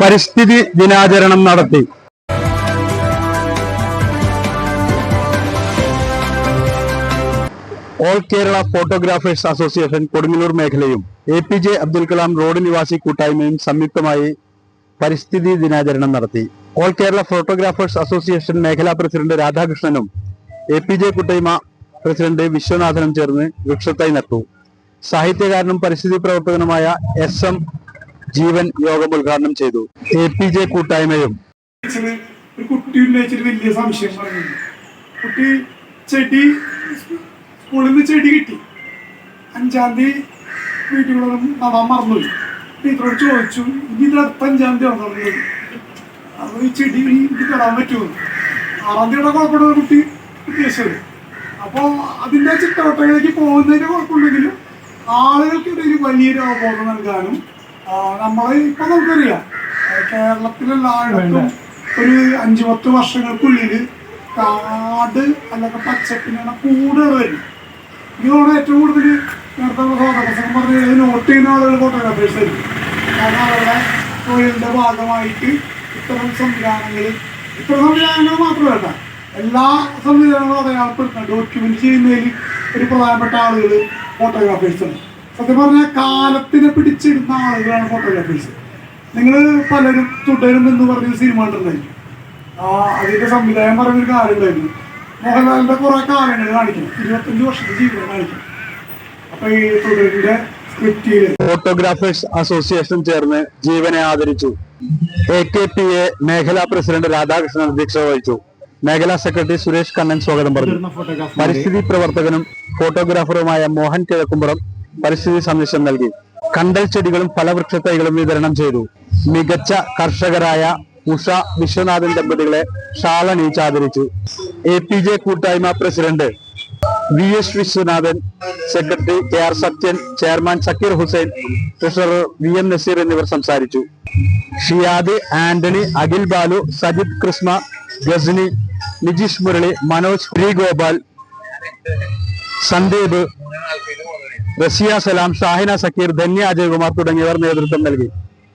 പരിസ്ഥിതി ദിനാചരണം നടത്തി. All Kerala photographers association Kodungallur മേഖലയും A P J Abdul Kalam road നിവാസി കൂട്ടായ്മയും സംയുക്തമായി പരിസ്ഥിതി ദിനാചരണം നടത്തി. ഓൾ കേരള ഫോട്ടോഗ്രാഫേഴ്സ് അസോസിയേഷൻ മേഖലാ പ്രസിഡന്റ് രാധാകൃഷ്ണനും എ പി ജെ കൂട്ടായ്മ പ്രസിഡന്റ് വിശ്വനാഥനും ചേർന്ന് വൃക്ഷത്തൈ നട്ടു. സാഹിത്യകാരനും പരിസ്ഥിതി പ്രവർത്തകനുമായ എസ് എം ജീവൻ യോഗം ഉദ്ഘാടനം ചെയ്തു. എ പി ജെ കൂട്ടായ്മയും. ഒരു കുട്ടി ഉന്നയിച്ചിട്ട് വലിയ സംശയം പറഞ്ഞു. കുട്ടി ചെടി സ്കൂളിൽ നിന്ന് ചെടി കിട്ടി. അഞ്ചാം തീയതി വീട്ടിലുള്ള നടാൻ മറന്നുപോയി. ടീച്ചറോട് ചോദിച്ചു ഇനി ഇത് അഞ്ചാം തീയതി ഈ ചെടി ഇത് നടാൻ പറ്റുമോ? ആറാം തീയതി കുഴപ്പമുള്ള കുട്ടി ഉദ്ദേശിച്ചത്. അപ്പോൾ അതിന്റെ ചിട്ടവട്ടങ്ങളിലേക്ക് പോകുന്നതിന്റെ കുഴപ്പമുണ്ടെങ്കിലും ആളുകൾക്കിടയിൽ വലിയൊരു അവബോധം നൽകാനും നമ്മൾ ഇപ്പം നമുക്കറിയാം കേരളത്തിലെല്ലായിടത്തും ഒരു അഞ്ചു പത്ത് വർഷങ്ങൾക്കുള്ളിൽ കാട് അല്ലെങ്കിൽ പച്ചപ്പിനാണ് കൂടുതൽ വരും ഇതോടെ ഏറ്റവും കൂടുതൽ നേരത്തെ സ്വാതന്ത്ര്യം പറഞ്ഞ നോട്ട് ചെയ്യുന്ന ആളുകൾ ഫോട്ടോഗ്രാഫേഴ്സ് വരും കാരണം അവരുടെ തൊഴിലിന്റെ ഭാഗമായിട്ട് ഇത്തരം സംവിധാനങ്ങൾ ഇത്തരം സംവിധാനങ്ങൾ മാത്രമല്ല എല്ലാ സംവിധാനങ്ങളും അടയാളപ്പെടുത്തുന്ന ഡോക്യുമെന്റ് ചെയ്യുന്നതിൽ ഒരു പ്രധാനപ്പെട്ട ആളുകൾ ഫോട്ടോഗ്രാഫേഴ്സാണ് സത്യം പറഞ്ഞാൽ കാലത്തിനെ പിടിച്ചിടുന്ന ആളുകളാണ് ഫോട്ടോഗ്രാഫേഴ്സ് നിങ്ങൾ പലരും തുടരും എന്ന് പറഞ്ഞ സിനിമ കണ്ടിട്ടുണ്ടായിരിക്കും ആ അതിന്റെ സംവിധാനം പറഞ്ഞൊരു കാര്യം ഉണ്ടായിരുന്നു. മോഹൻലാലിന്റെ കുറെ കാര്യങ്ങൾ കാണിക്കണം ഇരുപത്തഞ്ച് വർഷത്തെ ജീവിതം കാണിക്കണം അപ്പൊ ഈ തുടരിന്റെ സ്ക്രിപ്റ്റിൽ ഫോട്ടോഗ്രാഫേഴ്സ് അസോസിയേഷൻ ചേർന്ന് ജീവനെ ആദരിച്ചു. എ കെ പി എ മേഖലാ പ്രസിഡന്റ് രാധാകൃഷ്ണൻ അധ്യക്ഷത വഹിച്ചു. മേഖലാ സെക്രട്ടറി സുരേഷ് കണ്ണൻ സ്വാഗതം പറഞ്ഞു. പരിസ്ഥിതി പ്രവർത്തകനും ഫോട്ടോഗ്രാഫറുമായ മോഹൻ കിഴക്കുംപുറം പരിസ്ഥിതി സന്ദേശം നൽകി. കണ്ടൽ ചെടികളും ഫലവൃക്ഷത്തൈകളും വിതരണം ചെയ്തു. മികച്ച കർഷകരായ ഉഷ വിശ്വനാഥൻ ദമ്പതികളെ ഷാളണീച്ച് ആദരിച്ചു. എ പി ജെ കൂട്ടായ്മ president V S Vishwanathan secretary K R Sathyan chairman Zakir Hussain treasurer V M Nazeer എന്നിവർ സംസാരിച്ചു. ഷിയാദ് ആന്റണി അഖിൽ ബാലു സജിത് കൃഷ്ണ ഗസ്നി നിജീഷ് മുരളി മനോജ് ശ്രീഗോപാൽ സന്ദീപ് റസിയ സലാം ഷാഹിന സക്കീർ ധന്യ അജയകുമാർ തുടങ്ങിയവർ നേതൃത്വം നൽകി.